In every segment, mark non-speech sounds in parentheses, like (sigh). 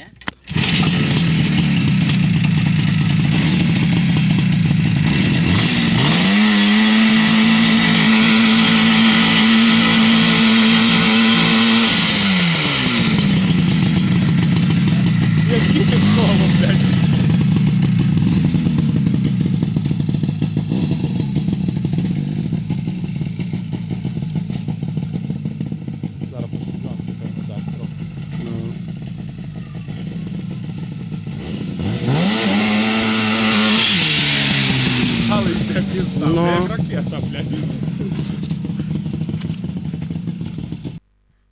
yeah?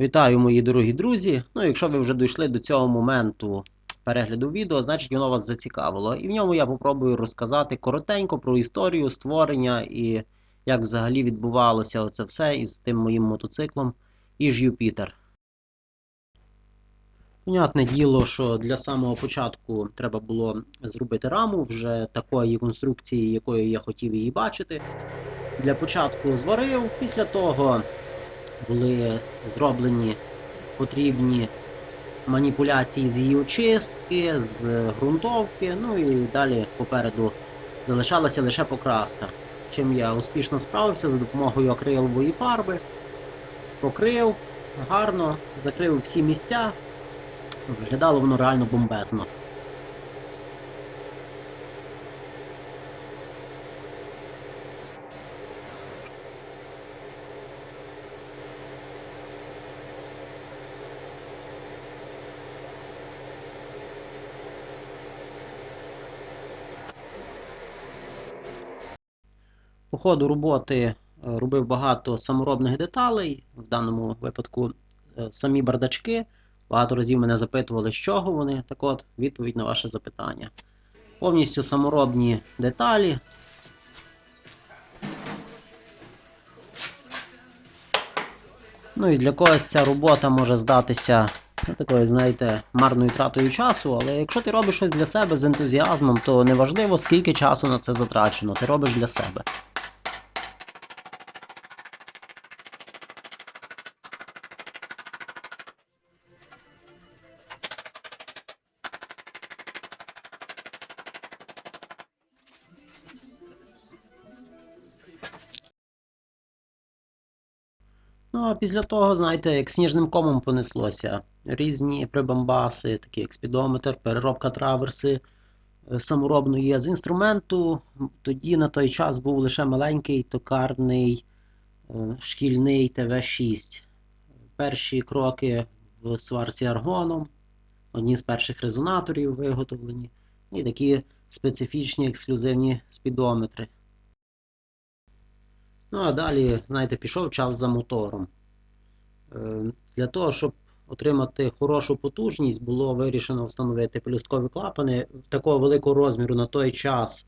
Вітаю, мої дорогі друзі. Ну, якщо ви вже дійшли до цього моменту перегляду відео, значить воно вас зацікавило. І в ньому я попробую розказати коротенько про історію створення і як взагалі відбувалося це все із тим моїм мотоциклом Іж Юпітер. Понятне діло, що для самого початку треба було зробити раму вже такої конструкції, якою я хотів її бачити. Для початку зварив, після того були зроблені потрібні маніпуляції з її очистки, з ґрунтовки, ну і далі попереду залишалася лише покраска. Чим я успішно справився за допомогою акрилової фарби, покрив гарно, закрив всі місця. Виглядало воно реально бомбезно. Ходу роботи е, робив багато саморобних деталей, в даному випадку е, самі бардачки. Багато разів мене запитували, з чого вони. Так от, відповідь на ваше запитання. Повністю саморобні деталі. Ну і для когось ця робота може здатися ну, такою, знаєте, марною тратою часу, але якщо ти робиш щось для себе з ентузіазмом, то неважливо, скільки часу на це затрачено, ти робиш для себе. Ну, а після того, знаєте, як сніжним комом понеслося. Різні прибамбаси, такі як спідометр, переробка траверси е, саморобної. З інструменту тоді на той час був лише маленький токарний е, шкільний ТВ-6. Перші кроки в сварці аргоном, одні з перших резонаторів виготовлені, і такі специфічні ексклюзивні спідометри. Ну, а далі, знаєте, пішов час за мотором. Е, Для того, щоб отримати хорошу потужність, було вирішено встановити пелюсткові клапани такого великого розміру на той час.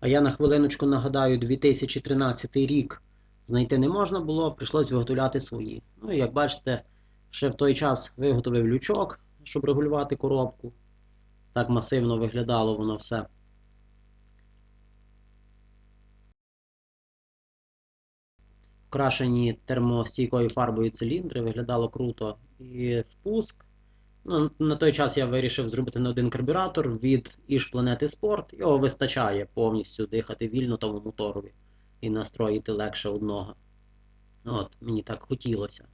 А я на хвилиночку нагадаю, 2013 рік знайти не можна було, прийшлось виготовляти свої. Ну і як бачите, ще в той час виготовив лючок, щоб регулювати коробку. Так масивно виглядало воно все. Вкрашені термостійкою фарбою циліндри, виглядало круто. І впуск. Ну, на той час я вирішив зробити на один карбюратор від Іж Планети Sport. Його вистачає повністю дихати вільно тому моторові і настроїти легше одного. От, мені так хотілося.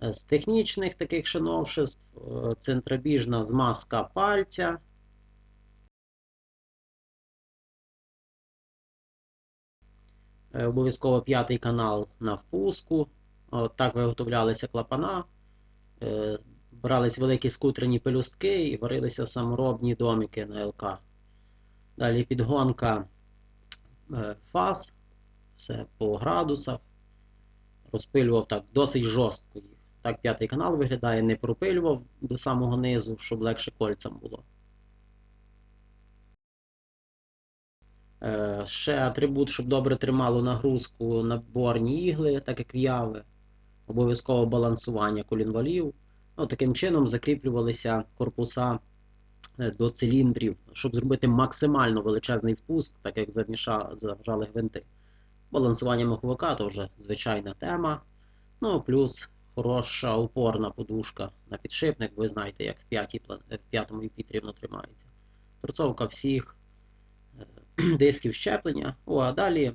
З технічних таких ще новшеств е, центробіжна змазка пальця. Обов'язково п'ятий канал на впуску. От так виготовлялися клапана. Е, Брались великі скутрені пелюстки і варилися саморобні домики на ЛК. Далі підгонка е, фаз, все по градусах. Розпилював так досить жорстко їх. Так п'ятий канал виглядає, не пропилював до самого низу, щоб легше кольцям було. Ще атрибут, щоб добре тримало нагрузку наборні ігли, так як в'яви. Обов'язково балансування колінвалів. Ну, таким чином закріплювалися корпуса е, до циліндрів, щоб зробити максимально величезний впуск, так як заміша, завжали гвинти. Балансування маховика то вже звичайна тема. Ну, плюс хороша упорна подушка на підшипник. Ви знаєте, як в, п'ятому Юпітері воно тримається. Торцовка всіх е, (clears throat) дисків щеплення. О, а далі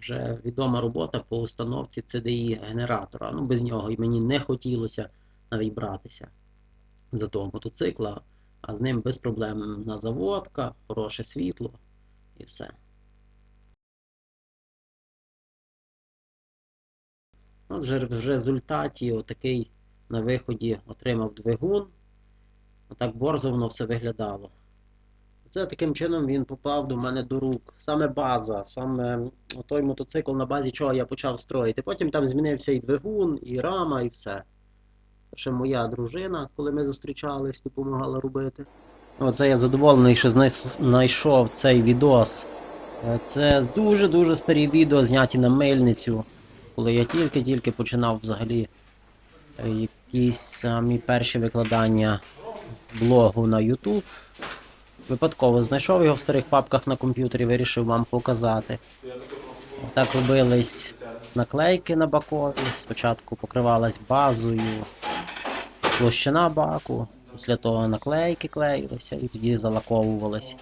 вже відома робота по установці CDI генератора. Ну, без нього і мені не хотілося навіть братися за того мотоцикла, а з ним без проблем на заводка, хороше світло і все. От вже в результаті отакий на виході отримав двигун. Отак борзо воно все виглядало. Це таким чином він попав до мене до рук. Саме база, саме той мотоцикл, на базі чого я почав строїти. Потім там змінився і двигун, і рама, і все. Ще моя дружина, коли ми зустрічались, допомагала робити. Оце я задоволений, що знайшов цей відос. Е, Це дуже-дуже старі відео, зняті на мельницю, коли я тільки-тільки починав взагалі е, якісь самі перші викладання блогу на YouTube. Випадково знайшов його в старих папках на комп'ютері, вирішив вам показати. Так робились наклейки на бакові. Спочатку покривалась базою площина баку, після того наклейки клеїлися і тоді залаковувались.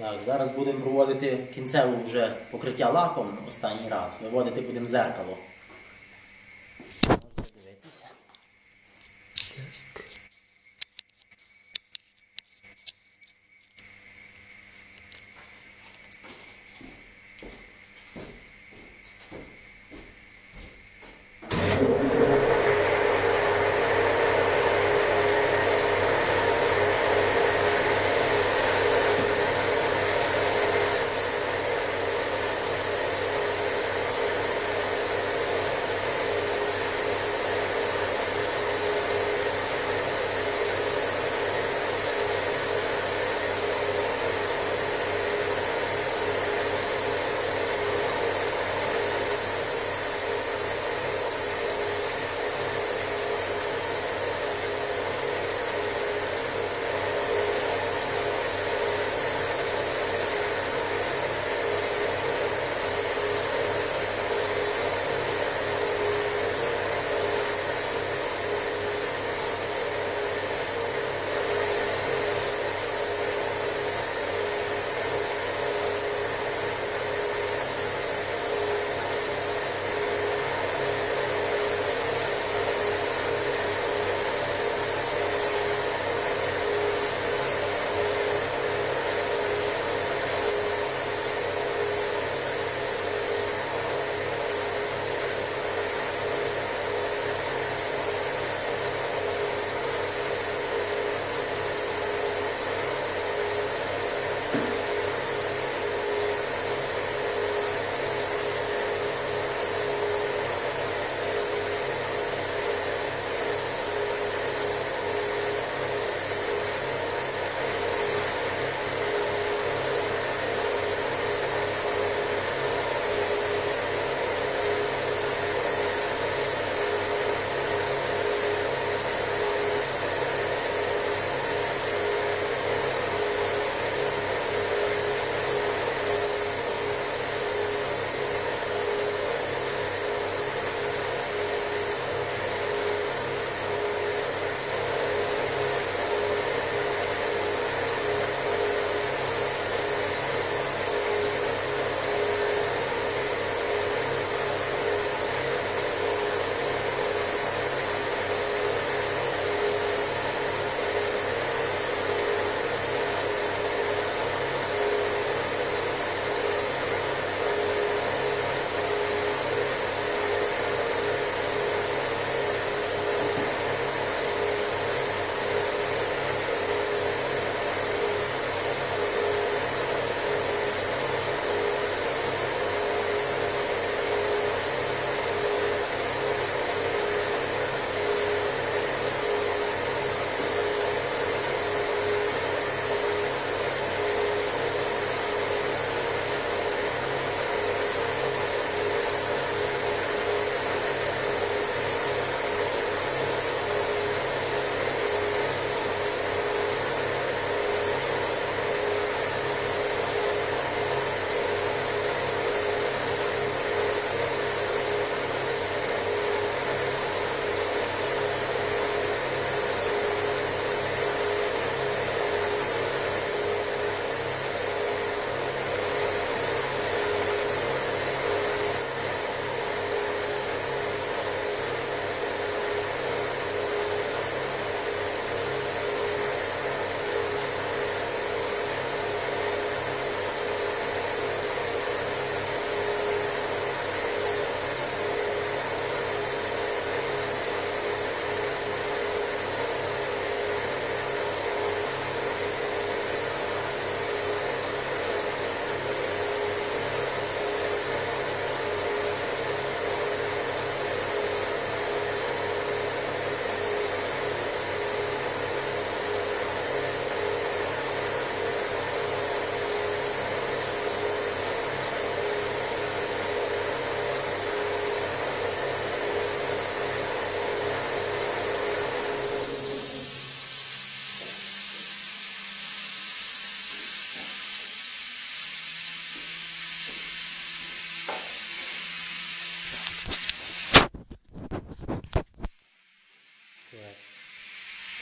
Так, зараз будемо проводити кінцеве вже покриття лаком останній раз. Виводити будемо зеркало.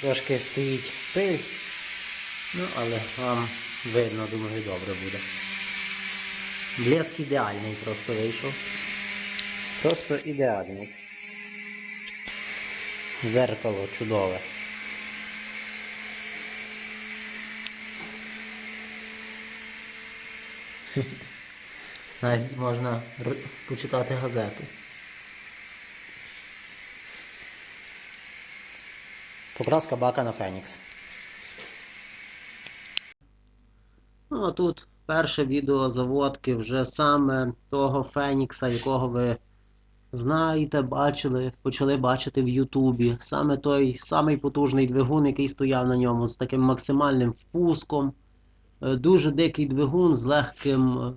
Трошки стоїть пиль. Ну, але вам видно, думаю, добре буде. Блеск ідеальний просто вийшов. Просто ідеальний. Зеркало чудове. Навіть можна почитати газету. Покраска бака на Фенікс. Ну, а тут перше відео заводки вже саме того Фенікса, якого ви знаєте, бачили, почали бачити в Ютубі. Саме той самий потужний двигун, який стояв на ньому з таким максимальним впуском. Е, Дуже дикий двигун з легким е,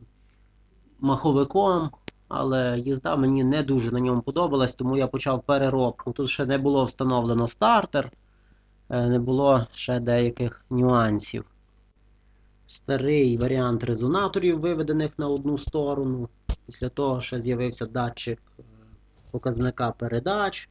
маховиком, але їзда мені не дуже на ньому подобалась, тому я почав переробку. Тут ще не було встановлено стартер, не було ще деяких нюансів. Старий варіант резонаторів, виведених на одну сторону. Після того ще з'явився датчик е, показника передач.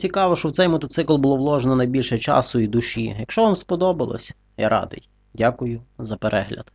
Цікаво, що в цей мотоцикл було вложено найбільше часу і душі. Якщо вам сподобалось, я радий. Дякую за перегляд.